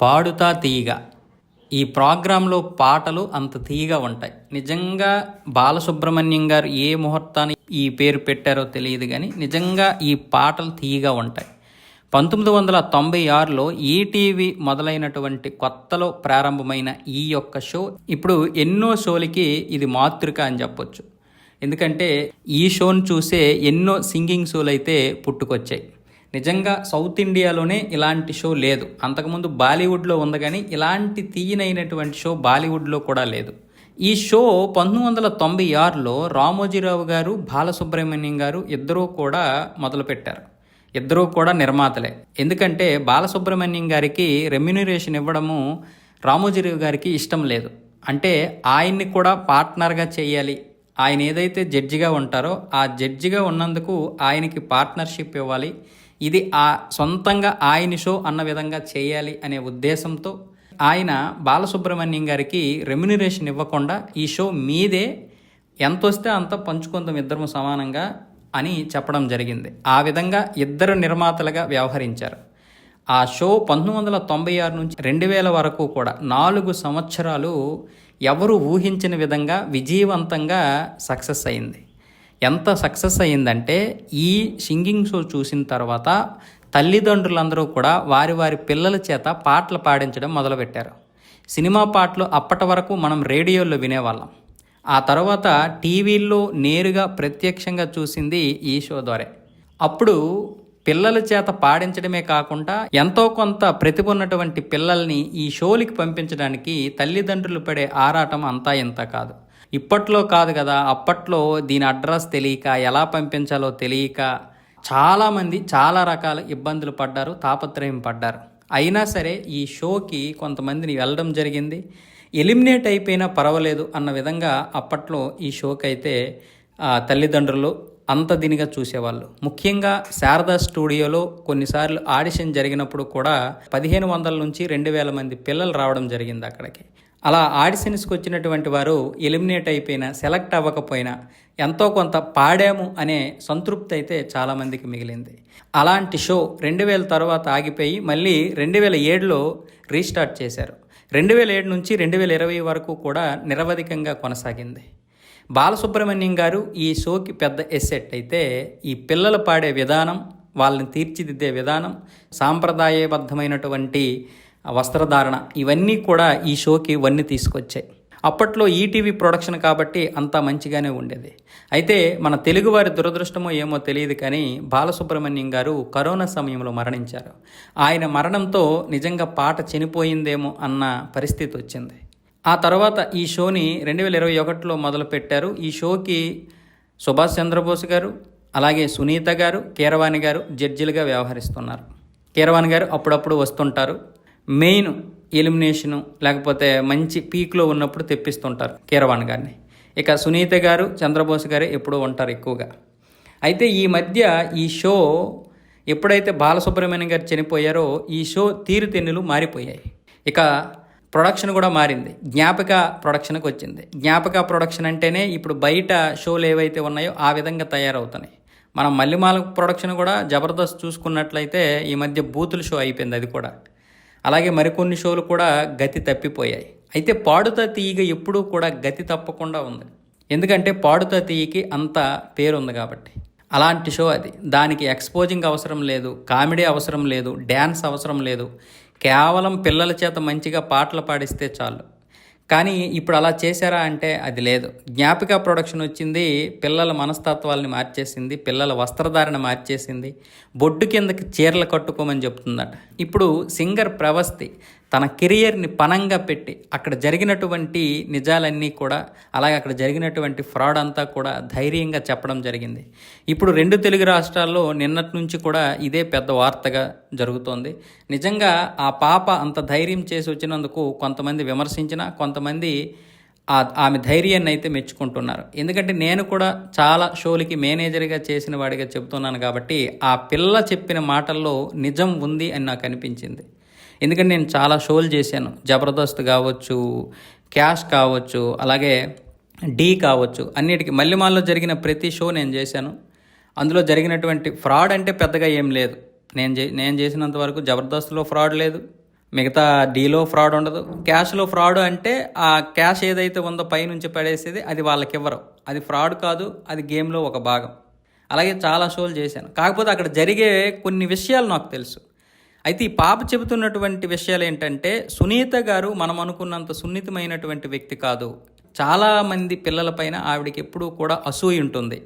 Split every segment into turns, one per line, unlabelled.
పాడుతా తీయగా. ఈ ప్రోగ్రాంలో పాటలు అంత తీయగా ఉంటాయి. నిజంగా బాలసుబ్రహ్మణ్యం గారు ఏ ముహూర్తాన్ని ఈ పేరు పెట్టారో తెలియదు కానీ నిజంగా ఈ పాటలు తీయగా ఉంటాయి. పంతొమ్మిది వందల తొంభై ఆరులో ఈటీవీ మొదలైనటువంటి కొత్తలో ప్రారంభమైన ఈ యొక్క షో ఇప్పుడు ఎన్నో షోలకి ఇది మాతృక అని చెప్పొచ్చు. ఎందుకంటే ఈ షోను చూసే ఎన్నో సింగింగ్ షోలు అయితే పుట్టుకొచ్చాయి. నిజంగా సౌత్ ఇండియాలోనే ఇలాంటి షో లేదు. అంతకుముందు బాలీవుడ్లో ఉంది కానీ ఇలాంటి తీయనైనటువంటి షో బాలీవుడ్లో కూడా లేదు. ఈ షో పంతొమ్మిది వందల తొంభై ఆరులో రామోజీరావు గారు బాలసుబ్రహ్మణ్యం గారు ఇద్దరూ కూడా మొదలుపెట్టారు. ఇద్దరూ కూడా నిర్మాతలే. ఎందుకంటే బాలసుబ్రహ్మణ్యం గారికి రెమ్యునరేషన్ ఇవ్వడము రామోజీరావు గారికి ఇష్టం లేదు. అంటే ఆయన్ని కూడా పార్ట్నర్గా చేయాలి. ఆయన ఏదైతే జడ్జిగా ఉంటారో ఆ జడ్జిగా ఉన్నందుకు ఆయనకి పార్ట్నర్షిప్ ఇవ్వాలి. ఇది ఆ సొంతంగా ఆయన షో అన్న విధంగా చేయాలి అనే ఉద్దేశంతో ఆయన బాలసుబ్రహ్మణ్యం గారికి రెమ్యునరేషన్ ఇవ్వకుండా ఈ షో మీదే ఎంత వస్తే అంత పంచుకుందాం ఇద్దరం సమానంగా అని చెప్పడం జరిగింది. ఆ విధంగా ఇద్దరు నిర్మాతలుగా వ్యవహరించారు. ఆ షో పంతొమ్మిది వందల తొంభై ఆరు నుంచి రెండు వేల వరకు కూడా నాలుగు సంవత్సరాలు ఎవరు ఊహించిన విధంగా విజయవంతంగా సక్సెస్ అయింది. ఎంత సక్సెస్ అయ్యిందంటే ఈ సింగింగ్ షో చూసిన తర్వాత తల్లిదండ్రులందరూ కూడా వారి వారి పిల్లల చేత పాటలు పాడించడం మొదలుపెట్టారు. సినిమా పాటలు అప్పటి వరకు మనం రేడియోలో వినేవాళ్ళం. ఆ తర్వాత టీవీల్లో నేరుగా ప్రత్యక్షంగా చూసింది ఈ షో ద్వారా. అప్పుడు పిల్లల చేత పాడించడమే కాకుండా ఎంతో కొంత ప్రతిభ ఉన్నటువంటి పిల్లల్ని ఈ షోలకి పంపించడానికి తల్లిదండ్రులు పడే ఆరాటం అంతా ఇంత కాదు. ఇప్పట్లో కాదు కదా అప్పట్లో దీని అడ్రస్ తెలియక ఎలా పంపించాలో తెలియక చాలామంది చాలా రకాల ఇబ్బందులు పడ్డారు తాపత్రయం పడ్డారు. అయినా సరే ఈ షోకి కొంతమందిని వెళ్ళడం జరిగింది. ఎలిమినేట్ అయిపోయినా పర్వాలేదు అన్న విధంగా అప్పట్లో ఈ షోకి అయితే తల్లిదండ్రులు అంత దీనిగా చూసేవాళ్ళు. ముఖ్యంగా శారదా స్టూడియోలో కొన్నిసార్లు ఆడిషన్ జరిగినప్పుడు కూడా పదిహేను వందల నుంచి రెండు వేల మంది పిల్లలు రావడం జరిగింది అక్కడికి. అలా ఆడిషన్స్కి వచ్చినటువంటి వారు ఎలిమినేట్ అయిపోయినా సెలెక్ట్ అవ్వకపోయినా ఎంతో కొంత పాడాము అనే సంతృప్తి అయితే చాలామందికి మిగిలింది. అలాంటి షో రెండు వేల తర్వాత ఆగిపోయి మళ్ళీ రెండు వేల ఏడులో రీస్టార్ట్ చేశారు. రెండు వేల ఏడు నుంచి రెండు వేల ఇరవై వరకు కూడా నిరవధికంగా కొనసాగింది. బాలసుబ్రహ్మణ్యం గారు ఈ షోకి పెద్ద ఎసెట్ అయితే ఈ పిల్లలు పాడే విధానం వాళ్ళని తీర్చిదిద్దే విధానం సాంప్రదాయబద్ధమైనటువంటి వస్త్రధారణ ఇవన్నీ కూడా ఈ షోకి వన్నీ తీసుకొచ్చాయి. అప్పట్లో ఈటీవీ ప్రొడక్షన్ కాబట్టి అంతా మంచిగానే ఉండేది. అయితే మన తెలుగువారి దురదృష్టమో ఏమో తెలియదు కానీ బాలసుబ్రహ్మణ్యం గారు కరోనా సమయంలో మరణించారు. ఆయన మరణంతో నిజంగా పాట చనిపోయిందేమో అన్న పరిస్థితి వచ్చింది. ఆ తర్వాత ఈ షోని రెండు వేల ఇరవై ఒకటిలో మొదలుపెట్టారు. ఈ షోకి సుభాష్ చంద్రబోస్ గారు అలాగే సునీత గారు కీరవాణి గారు జడ్జిలుగా వ్యవహరిస్తున్నారు. కీరవాణి గారు అప్పుడప్పుడు వస్తుంటారు. మెయిన్ ఎలిమినేషను లేకపోతే మంచి పీక్లో ఉన్నప్పుడు తెప్పిస్తుంటారు కీరవాణి గారిని. ఇక సునీత గారు చంద్రబోస్ గారే ఎప్పుడూ ఉంటారు ఎక్కువగా. అయితే ఈ మధ్య ఈ షో ఎప్పుడైతే బాలసుబ్రహ్మణ్యం గారు చనిపోయారో ఈ షో తీరుతెన్నులు మారిపోయాయి. ఇక ప్రొడక్షన్ కూడా మారింది. జ్ఞాపక ప్రొడక్షన్కి వచ్చింది. జ్ఞాపక ప్రొడక్షన్ అంటేనే ఇప్పుడు బయట షోలు ఏవైతే ఉన్నాయో ఆ విధంగా తయారవుతున్నాయి. మనం మల్లిమాల ప్రొడక్షన్ కూడా జబర్దస్త్ చూసుకున్నట్లయితే ఈ మధ్య బూతుల షో అయిపోయింది అది కూడా. అలాగే మరికొన్ని షోలు కూడా గతి తప్పిపోయాయి. అయితే పాడుతా తీయగ ఎప్పుడూ కూడా గతి తప్పకుండా ఉంది. ఎందుకంటే పాడుతా తీయకి అంత పేరుంది కాబట్టి. అలాంటి షో అది. దానికి ఎక్స్పోజింగ్ అవసరం లేదు కామెడీ అవసరం లేదు డ్యాన్స్ అవసరం లేదు. కేవలం పిల్లల చేత మంచిగా పాటలు పాడిస్తే చాలు. కానీ ఇప్పుడు అలా చేశారా అంటే అది లేదు. జ్ఞాపిక ప్రొడక్షన్ వచ్చింది పిల్లల మనస్తత్వాల్ని మార్చేసింది పిల్లల వస్త్రధారణ మార్చేసింది బొడ్డు కిందకి చీరలు కట్టుకోమని చెప్తుందట. ఇప్పుడు సింగర్ ప్రవస్తి తన కెరియర్ని పనంగా పెట్టి అక్కడ జరిగినటువంటి నిజాలన్నీ కూడా అలాగే అక్కడ జరిగినటువంటి ఫ్రాడ్ అంతా కూడా ధైర్యంగా చెప్పడం జరిగింది. ఇప్పుడు రెండు తెలుగు రాష్ట్రాల్లో నిన్నటి నుంచి కూడా ఇదే పెద్ద వార్తగా జరుగుతోంది. నిజంగా ఆ పాప అంత ధైర్యం చేసి వచ్చినందుకు కొంతమంది విమర్శించిన కొంతమంది ఆ ఆమె ధైర్యాన్ని అయితే మెచ్చుకుంటున్నారు. ఎందుకంటే నేను కూడా చాలా షోలకి మేనేజర్గా చేసిన వాడిగా చెబుతున్నాను కాబట్టి ఆ పిల్ల చెప్పిన మాటల్లో నిజం ఉంది అని నాకు అనిపించింది. ఎందుకంటే నేను చాలా షోలు చేశాను. జబర్దస్త్ కావచ్చు క్యాష్ కావచ్చు అలాగే డీ కావచ్చు. అన్నిటికీ మల్లిమాల్లో జరిగిన ప్రతి షో నేను చేశాను. అందులో జరిగినటువంటి ఫ్రాడ్ అంటే పెద్దగా ఏం లేదు. నేను చే నేను చేసినంత వరకు జబర్దస్త్లో ఫ్రాడ్ లేదు. మిగతా డీలో ఫ్రాడ్ ఉండదు. క్యాష్లో ఫ్రాడ్ అంటే ఆ క్యాష్ ఏదైతే ఉందో పైనుంచి పడేసేది అది వాళ్ళకి ఇవ్వరు అది ఫ్రాడ్ కాదు అది గేమ్లో ఒక భాగం. అలాగే చాలా షోలు చేశాను. కాకపోతే అక్కడ జరిగే కొన్ని విషయాలు నాకు తెలుసు. అయితే ఈ పాప చెబుతున్నటువంటి విషయాలు ఏంటంటే సునీత గారు మనం అనుకున్నంత సున్నితమైనటువంటి వ్యక్తి కాదు. చాలామంది పిల్లలపైన ఆవిడకి ఎప్పుడూ కూడా అసూయ ఉంటుంది.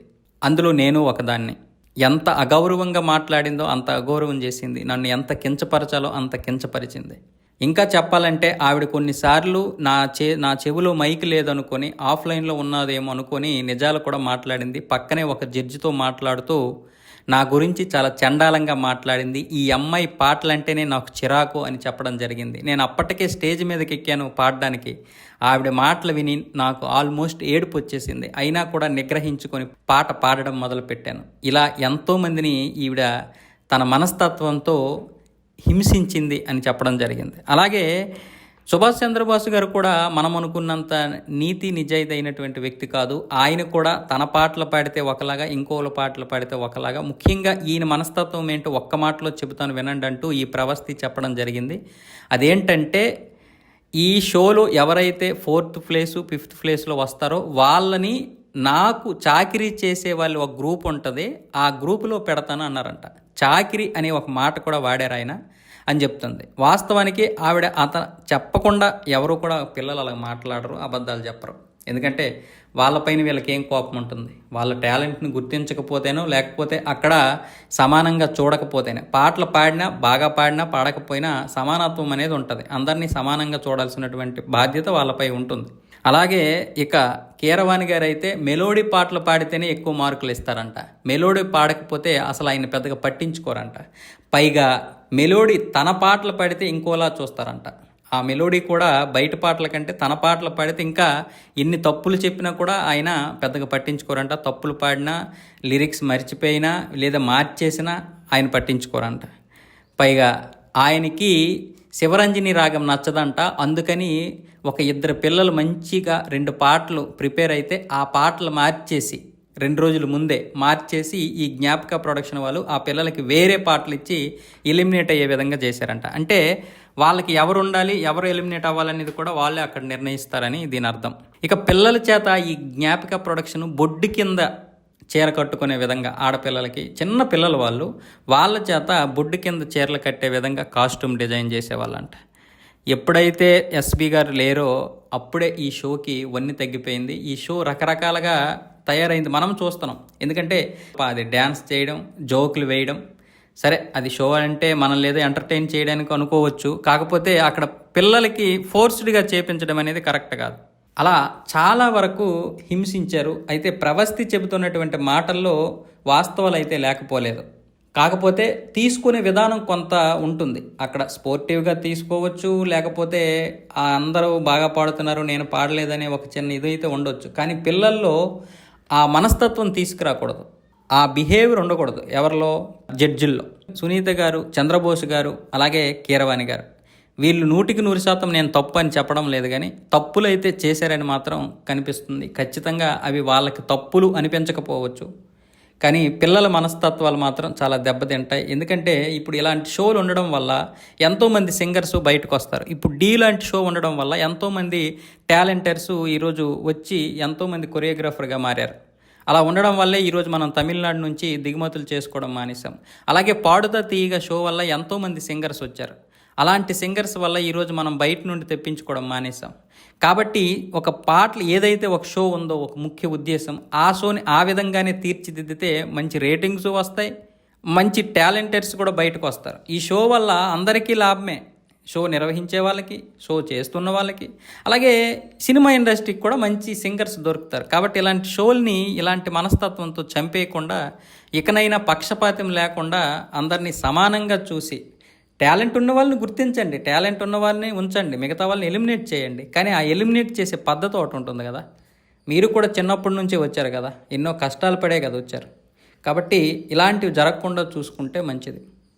అందులో నేను ఒకదాన్ని. ఎంత అగౌరవంగా మాట్లాడిందో అంత అగౌరవం చేసింది. నన్ను ఎంత కించపరచాలో అంత కించపరిచింది. ఇంకా చెప్పాలంటే ఆవిడ కొన్నిసార్లు నా చే నా చెవిలో మైక్ లేదనుకొని ఆఫ్లైన్లో ఉన్నదేమో అనుకొని నిజాలు కూడా మాట్లాడింది. పక్కనే ఒక జడ్జితో మాట్లాడుతూ నా గురించి చాలా చండాలంగా మాట్లాడింది. ఈ అమ్మాయి పాటలంటేనే నాకు చిరాకు అని చెప్పడం జరిగింది. నేను అప్పటికే స్టేజ్ మీదకి ఎక్కాను పాడడానికి. ఆవిడ మాటలు విని నాకు ఆల్మోస్ట్ ఏడుపు వచ్చేసింది. అయినా కూడా నిగ్రహించుకొని పాట పాడడం మొదలుపెట్టాను. ఇలా ఎంతోమందిని ఈవిడ తన మనస్తత్వంతో హింసించింది అని చెప్పడం జరిగింది. అలాగే సుభాష్ చంద్రబోస్ గారు కూడా మనం అనుకున్నంత నీతి నిజాయితీ అయినటువంటి వ్యక్తి కాదు. ఆయన కూడా తన పాటలు పాడితే ఒకలాగా ఇంకోల పాటలు పాడితే ఒకలాగా. ముఖ్యంగా ఈయన మనస్తత్వం ఏంటో ఒక్క మాటలో చెబుతాను వినండి అంటూ ఈ ప్రవస్తి చెప్పడం జరిగింది. అదేంటంటే ఈ షోలో ఎవరైతే ఫోర్త్ ప్లేసు ఫిఫ్త్ ప్లేస్లో వస్తారో వాళ్ళని నాకు చాకిరీ చేసే వాళ్ళు ఒక గ్రూప్ ఉంటుంది. ఆ గ్రూపులో పెడతాను అన్నారంట. చాకిరీ అనే ఒక మాట కూడా వాడారు ఆయన. అని చెప్తుంది. వాస్తవానికి ఆవిడ అత చెప్పకుండా ఎవరు కూడా పిల్లలు అలా మాట్లాడరు అబద్ధాలు చెప్పరు. ఎందుకంటే వాళ్ళపైన వీళ్ళకి ఏం కోపం ఉంటుంది? వాళ్ళ టాలెంట్ని గుర్తించకపోతేనో లేకపోతే అక్కడ సమానంగా చూడకపోతేనే. పాటలు పాడినా బాగా పాడినా పాడకపోయినా సమానత్వం అనేది ఉంటుంది. అందరినీ సమానంగా చూడాల్సినటువంటి బాధ్యత వాళ్ళపై ఉంటుంది. అలాగే ఇక కీరవాణి గారు అయితే మెలోడీ పాటలు పాడితేనే ఎక్కువ మార్కులు ఇస్తారంట. మెలోడీ పాడకపోతే అసలు ఆయన పెద్దగా పట్టించుకోరంట. పైగా మెలోడీ తన పాటలు పాడితే ఇంకోలా చూస్తారంట. ఆ మెలోడీ కూడా బయట పాటల కంటే తన పాటలు పాడితే ఇంకా ఎన్ని తప్పులు చెప్పినా కూడా ఆయన పెద్దగా పట్టించుకోరంట. తప్పులు పాడినా లిరిక్స్ మర్చిపోయినా లేదా మార్చేసినా ఆయన పట్టించుకోరంట. పైగా ఆయనకి శివరంజని రాగం నచ్చదంట. అందుకని ఒక ఇద్దరు పిల్లలు మంచిగా రెండు పాటలు ప్రిపేర్ అయితే ఆ పాటలు మార్చేసి రెండు రోజుల ముందే మార్చేసి ఈ జ్ఞాపక ప్రొడక్షన్ వాళ్ళు ఆ పిల్లలకి వేరే పాటలు ఇచ్చి ఎలిమినేట్ అయ్యే విధంగా చేశారంట. అంటే వాళ్ళకి ఎవరు ఉండాలి ఎవరు ఎలిమినేట్ అవ్వాలనేది కూడా వాళ్ళే అక్కడ నిర్ణయిస్తారని దీని అర్థం. ఇక పిల్లల చేత ఈ జ్ఞాపిక ప్రొడక్షన్ బొడ్డు కింద చీర కట్టుకునే విధంగా ఆడపిల్లలకి చిన్న పిల్లలు వాళ్ళు వాళ్ళ చేత బొడ్డు కింద చీరలు కట్టే విధంగా కాస్ట్యూమ్ డిజైన్ చేసేవాళ్ళంట. ఎప్పుడైతే ఎస్బీ గారు లేరో అప్పుడే ఈ షోకి వన్ని తగ్గిపోయింది. ఈ షో రకరకాలుగా తయారైంది. మనం చూస్తున్నాం. ఎందుకంటే అది డ్యాన్స్ చేయడం జోకులు వేయడం. సరే అది షో అంటే మనం లేదా ఎంటర్టైన్ చేయడానికి అనుకోవచ్చు. కాకపోతే అక్కడ పిల్లలకి ఫోర్స్డ్గా చేపించడం అనేది కరెక్ట్ కాదు. అలా చాలా వరకు హింసించారు. అయితే ప్రవస్తి చెబుతున్నటువంటి మాటల్లో వాస్తవాలు అయితే లేకపోలేదు. కాకపోతే తీసుకునే విధానం కొంత ఉంటుంది. అక్కడ స్పోర్టివ్గా తీసుకోవచ్చు. లేకపోతే అందరూ బాగా పాడుతున్నారు నేను పాడలేదనే ఒక చిన్న ఇదైతే ఉండొచ్చు. కానీ పిల్లల్లో ఆ మనస్తత్వం తీసుకురాకూడదు. ఆ బిహేవియర్ ఉండకూడదు. ఎవరిలో? జడ్జిల్లో. సునీత గారు చంద్రబోస్ గారు అలాగే కీరవాణి గారు. వీళ్ళు నూటికి నూరు శాతం నేను తప్పు అని చెప్పడం లేదు కానీ తప్పులు అయితే చేశారని మాత్రం కనిపిస్తుంది. ఖచ్చితంగా అవి వాళ్ళకి తప్పులు అనిపించకపోవచ్చు. కానీ పిల్లల మనస్తత్వాలు మాత్రం చాలా దెబ్బతింటాయి. ఎందుకంటే ఇప్పుడు ఇలాంటి షోలు ఉండడం వల్ల ఎంతోమంది సింగర్స్ బయటకు వస్తారు ఇప్పుడు డీ లాంటి షో ఉండడం వల్ల ఎంతోమంది టాలెంటర్స్ ఈరోజు వచ్చి ఎంతోమంది కొరియోగ్రాఫర్గా మారారు. అలా ఉండడం వల్లే ఈరోజు మనం తమిళనాడు నుంచి దిగుమతులు చేసుకోవడం మానేసాం అలాగే పాడుతా తీయగా షో వల్ల ఎంతోమంది సింగర్స్ వచ్చారు. అలాంటి సింగర్స్ వల్ల ఈరోజు మనం బయట నుండి తెప్పించుకోవడం మానేసాం కాబట్టి ఒక పాటలు ఏదైతే ఒక షో ఉందో ఒక ముఖ్య ఉద్దేశం ఆ షోని ఆ విధంగానే తీర్చిదిద్దితే మంచి రేటింగ్స్ వస్తాయి మంచి టాలెంటర్స్ కూడా బయటకు వస్తారు. ఈ షో వల్ల అందరికీ లాభమే. షో నిర్వహించే వాళ్ళకి షో చేస్తున్న వాళ్ళకి. అలాగే సినిమా ఇండస్ట్రీకి కూడా మంచి సింగర్స్ దొరుకుతారు. కాబట్టి ఇలాంటి షోల్ని ఇలాంటి మనస్తత్వంతో చంపేయకుండా ఇకనైనా పక్షపాతం లేకుండా అందరినీ సమానంగా చూసి టాలెంట్ ఉన్న వాళ్ళని గుర్తించండి టాలెంట్ ఉన్న వాళ్ళని ఉంచండి మిగతా వాళ్ళని ఎలిమినేట్ చేయండి. కానీ ఆ ఎలిమినేట్ చేసే పద్ధతి ఒకటి ఉంటుంది కదా. మీరు కూడా చిన్నప్పటి నుంచే వచ్చారు కదా. ఎన్నో కష్టాలు పడే కదా వచ్చారు. కాబట్టి ఇలాంటివి జరగకుండా చూసుకుంటే మంచిది.